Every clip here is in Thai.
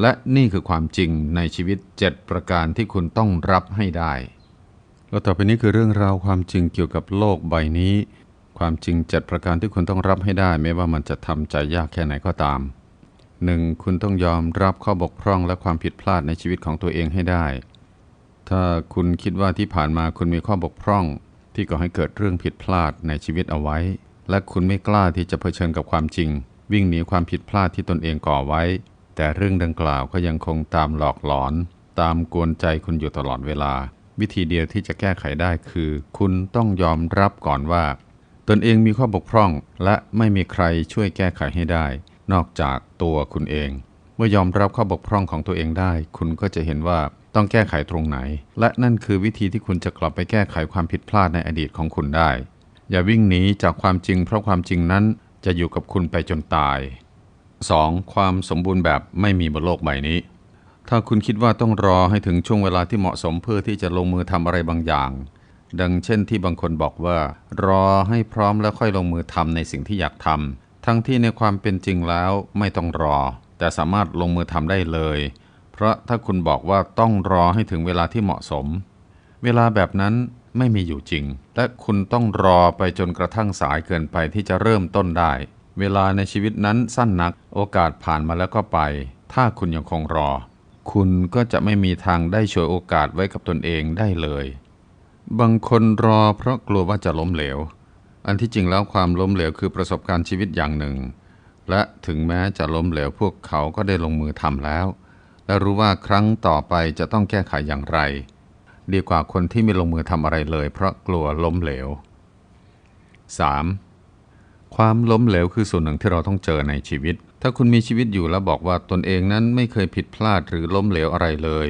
และนี่คือความจริงในชีวิต 7 ประการที่คุณต้องรับให้ได้ แล้วต่อไปนี้คือเรื่องราวความจริงเกี่ยวกับโลกใบนี้ ความจริง 7 ประการที่คุณต้องรับให้ได้ ไม่ว่ามันจะทำใจยากแค่ไหนก็ตาม 1. คุณต้องยอมรับข้อบกพร่องและความผิดพลาดในชีวิตของตัวเองให้ได้ ถ้าคุณคิดว่าที่ผ่านมาคุณมีข้อบกพร่อง ที่ก่อให้เกิดเรื่องผิดพลาดในชีวิตเอาไว้ และคุณไม่กล้าที่จะเผชิญกับความจริง วิ่งหนีความผิดพลาดที่ตนเองก่อไว้ แต่เรื่องดังกล่าวก็ยังคงตามหลอกหลอน ตามกวนใจคุณอยู่ตลอดเวลา วิธีเดียวที่จะแก้ไขได้คือ คุณต้องยอมรับก่อนว่า ตนเองมีข้อบกพร่อง และไม่มีใครช่วยแก้ไขให้ได้ นอกจากตัวคุณเอง เมื่อยอมรับข้อบกพร่องของตัวเองได้ คุณก็จะเห็นว่าต้องแก้ไขตรงไหน และนั่นคือวิธีที่คุณจะกลับไปแก้ไขความผิดพลาดในอดีตของคุณได้ อย่าวิ่งหนีจากความจริง เพราะความจริงนั้นจะอยู่กับคุณไปจนตาย 2. ความสมบูรณ์แบบไม่มีบนโลกใบนี้ ถ้าคุณคิดว่าต้องรอให้ถึงช่วงเวลาที่เหมาะสมเพื่อที่จะลงมือทำอะไรบางอย่าง ดังเช่นที่บางคนบอกว่า รอให้พร้อมแล้วค่อยลงมือทำในสิ่งที่อยากทำทั้งที่ในความเป็นจริงแล้วไม่ต้องรอ แต่สามารถลงมือทำได้เลย เพราะถ้าคุณบอกว่าต้องรอให้ถึงเวลาที่เหมาะสม เวลาแบบนั้นไม่มีอยู่จริง และคุณต้องรอไปจนกระทั่งสายเกินไปที่จะเริ่มต้นได้ เวลาในชีวิตนั้นสั้นนัก โอกาสผ่านมาแล้วก็ไป ถ้าคุณยังคงรอ คุณก็จะไม่มีทางได้ช่วยโอกาสไว้กับตนเองได้เลย บางคนรอเพราะกลัวว่าจะล้มเหลว อันที่จริงแล้วความล้มเหลวคือประสบการณ์ชีวิตอย่างหนึ่ง และถึงแม้จะล้มเหลวพวกเขาก็ได้ลงมือทำแล้ว และรู้ว่าครั้งต่อไปจะต้องแก้ไขอย่างไร ดีกว่าคนที่ไม่ลงมือทำอะไรเลย เพราะกลัวล้มเหลว 3. ความล้มเหลวคือส่วนหนึ่งที่เราต้องเจอในชีวิต ถ้าคุณมีชีวิตอยู่แล้วบอกว่าตนเองนั้นไม่เคยผิดพลาดหรือล้มเหลวอะไรเลย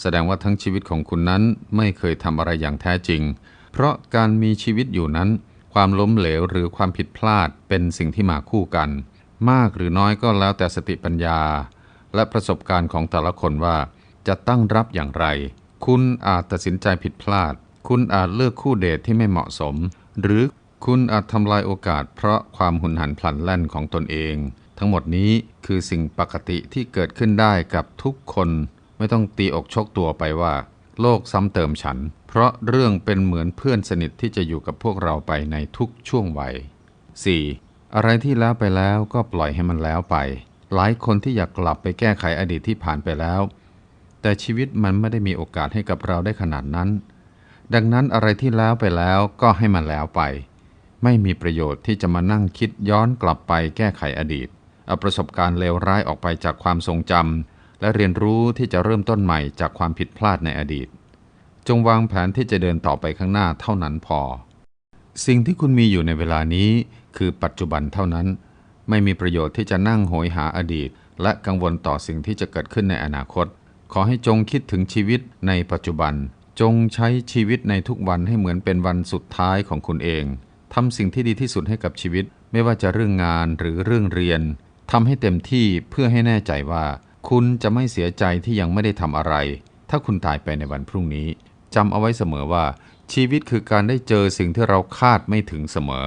แสดงว่าทั้งชีวิตของคุณนั้นไม่เคยทำอะไรอย่างแท้จริง เพราะการมีชีวิตอยู่นั้น ความล้มเหลวหรือความผิดพลาดเป็นสิ่งที่มาคู่กัน มากหรือน้อยก็แล้วแต่สติปัญญา และประสบการณ์ของแต่ละคนว่า จะตั้งรับอย่างไร คุณอาจตัดสินใจผิดพลาด คุณอาจเลือกคู่เดทที่ไม่เหมาะสม หรือ คุณอาจทำลายโอกาส เพราะความหุนหันพลันแล่นของตนเอง ทั้งหมดนี้คือสิ่งปกติที่เกิดขึ้นได้กับทุกคน ไม่ต้องตีอกชกตัวไปว่า โลกซ้ำเติมฉัน เพราะเรื่องเป็นเหมือนเพื่อนสนิทที่จะอยู่กับพวกเราไปในทุกช่วงวัย 4. อะไรที่แล้วไปแล้วก็ปล่อยให้มันแล้วไป หลายคนที่อยากกลับไปแก้ไขอดีตที่ผ่านไปแล้ว แต่ชีวิตมันไม่ได้มีโอกาสให้กับเราได้ขนาดนั้น ดังนั้นอะไรที่แล้วไปแล้วก็ให้มันแล้วไป ไม่มีประโยชน์ที่จะมานั่งคิดย้อนกลับไปแก้ไขอดีต เอาประสบการณ์เลวร้ายออกไปจากความทรงจำและเรียนรู้ที่จะเริ่มต้นใหม่จากความผิดพลาดในอดีต จงวางแผนที่จะเดินต่อไปข้างหน้าเท่านั้นพอ สิ่งที่คุณมีอยู่ในเวลานี้ คือปัจจุบันเท่านั้น ไม่มีประโยชน์ที่จะนั่งโหยหาอดีต และกังวลต่อสิ่งที่จะเกิดขึ้นในอนาคต ขอให้จงคิดถึงชีวิตในปัจจุบัน จงใช้ชีวิตในทุกวันให้เหมือนเป็นวันสุดท้ายของคุณเอง ทำสิ่งที่ดีที่สุดให้กับชีวิต ไม่ว่าจะเรื่องงานหรือเรื่องเรียนทำให้เต็มที่เพื่อให้แน่ใจว่า คุณจะไม่เสียใจที่ยังไม่ได้ทำอะไร ถ้าคุณตายไปในวันพรุ่งนี้จำเอาไว้เสมอว่า ชีวิตคือการได้เจอสิ่งที่เราคาดไม่ถึงเสมอ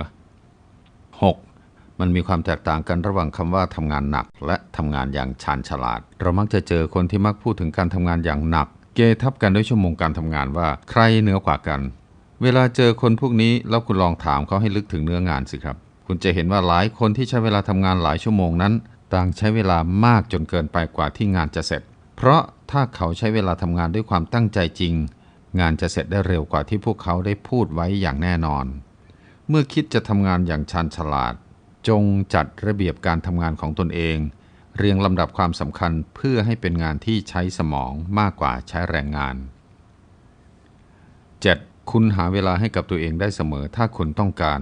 6. มันมีความแตกต่างกันระหว่างคำว่าทำงานหนัก และทำงานอย่างชาญฉลาด เรามักจะเจอคนที่มักพูดถึงการทำงานอย่างหนัก เกทับกันด้วยชั่วโมงการทำงานว่า ใครเหนือกว่ากัน เวลาเจอคนพวกนี้แล้วคุณลองถามเขาให้ลึกถึงเนื้องานสิครับ คุณจะเห็นว่าหลายคนที่ใช้เวลาทำงานหลายชั่วโมงนั้น ต่างใช้เวลามากจนเกินไปกว่าที่งานจะเสร็จ เพราะถ้าเขาใช้เวลาทำงานด้วยความตั้งใจจริง งานจะเสร็จได้เร็วกว่าที่พวกเขาได้พูดไว้อย่างแน่นอน เมื่อคิดจะทำงานอย่างชาญฉลาด จงจัดระเบียบการทำงานของตนเอง เรียงลำดับความสำคัญเพื่อให้เป็นงานที่ใช้สมองมากกว่าใช้แรงงาน 7. คุณหาเวลาให้กับตัวเองได้เสมอถ้าคุณต้องการ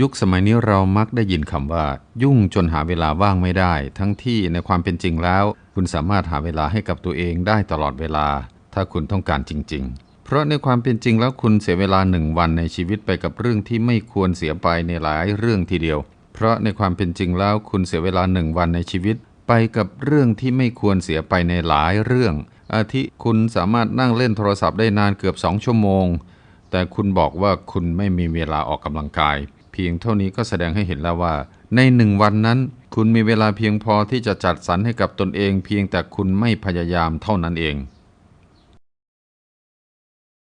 ยุคสมัยนี้เรามักได้ยินคำว่า ยุ่งจนหาเวลาว่างไม่ได้ ทั้งที่ในความเป็นจริงแล้ว คุณสามารถหาเวลาให้กับตัวเองได้ตลอดเวลา ถ้าคุณต้องการจริง ๆ เพราะในความเป็นจริงแล้วคุณเสียเวลาหนึ่งวันในชีวิตไปกับเรื่องที่ไม่ควรเสียไปในหลายเรื่องทีเดียว เพราะในความเป็นจริงแล้วคุณเสียเวลาหนึ่งวันในชีวิต ไปกับเรื่องที่ไม่ควรเสียไปในหลายเรื่อง อาทิคุณสามารถนั่งเล่นโทรศัพท์ได้นานเกือบสองชั่วโมง แต่คุณบอกว่าคุณไม่มีเวลาออกกำลังกาย เพียงเท่านี้ก็แสดงให้เห็นแล้วว่า ในหนึ่งวันนั้น คุณมีเวลาเพียงพอที่จะจัดสรรให้กับตนเอง เพียงแต่คุณไม่พยายามเท่านั้นเอง